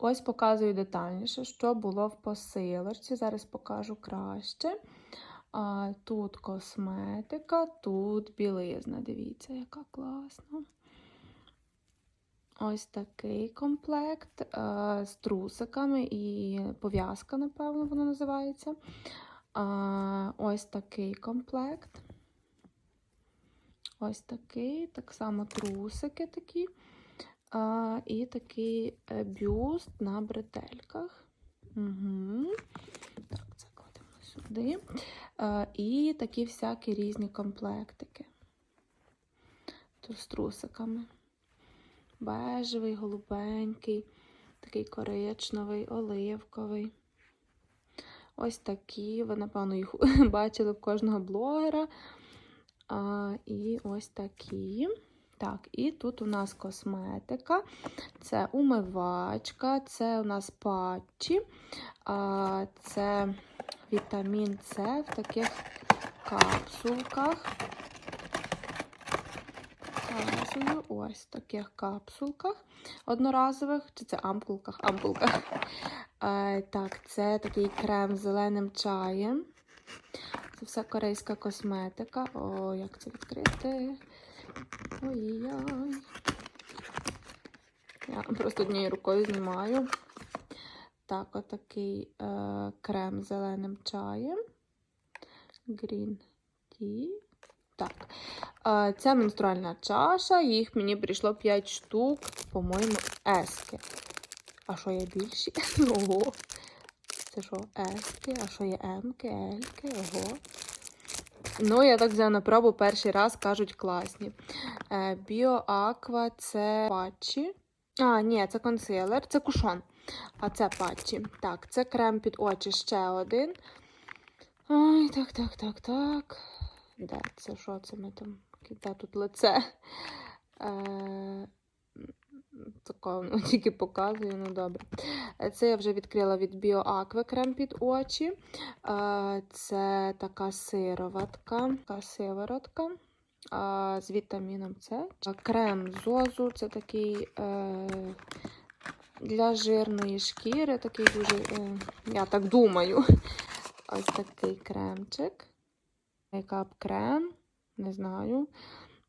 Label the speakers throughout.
Speaker 1: Ось показую детальніше, що було в посилочці. Зараз покажу краще. А, тут косметика, тут білизна. Дивіться, яка класна. Ось такий комплект а, з трусиками і пов'язка, напевно, воно називається. А, ось такий комплект. Ось такий, так само трусики такі. А, і такий е, бюст на бретельках. Угу. Так, це кладемо сюди. А, і такі всякі різні комплектики. З трусиками. Бежевий, голубенький, такий коричневий, оливковий. Ось такі. Ви, напевно, їх бачили в кожного блогера. А, і ось такі. Так, і тут у нас косметика, це умивачка, це у нас патчі, це вітамін С в таких капсулках. Ось в таких капсулках одноразових, чи це ампулках, ампулках. Так, це такий крем з зеленим чаєм. Це все корейська косметика. О, як це відкрити? Ой-ой. Я просто однією рукою знімаю. Так, отакий е, крем з зеленим чаєм. Green tea. Так. Е, це менструальна чаша. Їх мені прийшло 5 штук, по-моєму, ески. А що є більші? Ого. Це що, ески? А що є емки, ельки? Ого. Ну, я так взяла на пробу перший раз, кажуть, класні. Е, Біоаква це патчі. А, ні, це консилер, це кушон. А це патчі. Так, це крем під очі ще один. Ой, так, так, так, так. Де це? Що це ми там? Де тут лице? Е, ну, тільки показую, ну добре. Це я вже відкрила від BioAqua крем під очі. Це така сироватка, така сиворотка з вітаміном С. Крем зозу це такий е, для жирної шкіри, такий дуже, е, я так думаю. Ось такий кремчик. Мейкап крем, не знаю.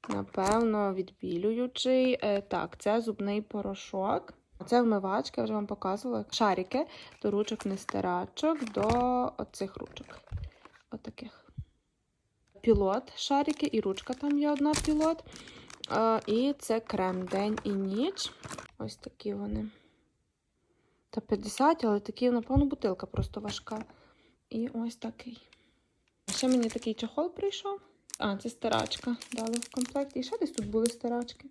Speaker 1: Напевно, відбілюючий. Е, так, це зубний порошок. Це вмивачка, я вже вам показувала. Шарики до ручок нестирачок, до оцих ручок. Отаких. Пілот, шарики, і ручка там є одна пілот. Е, і це крем день і ніч. Ось такі вони. Та 50, але такі, напевно, бутилка просто важка. І ось такий. Ще мені такий чохол прийшов. А, це старачка дали в комплект. І ще десь тут були стирачки.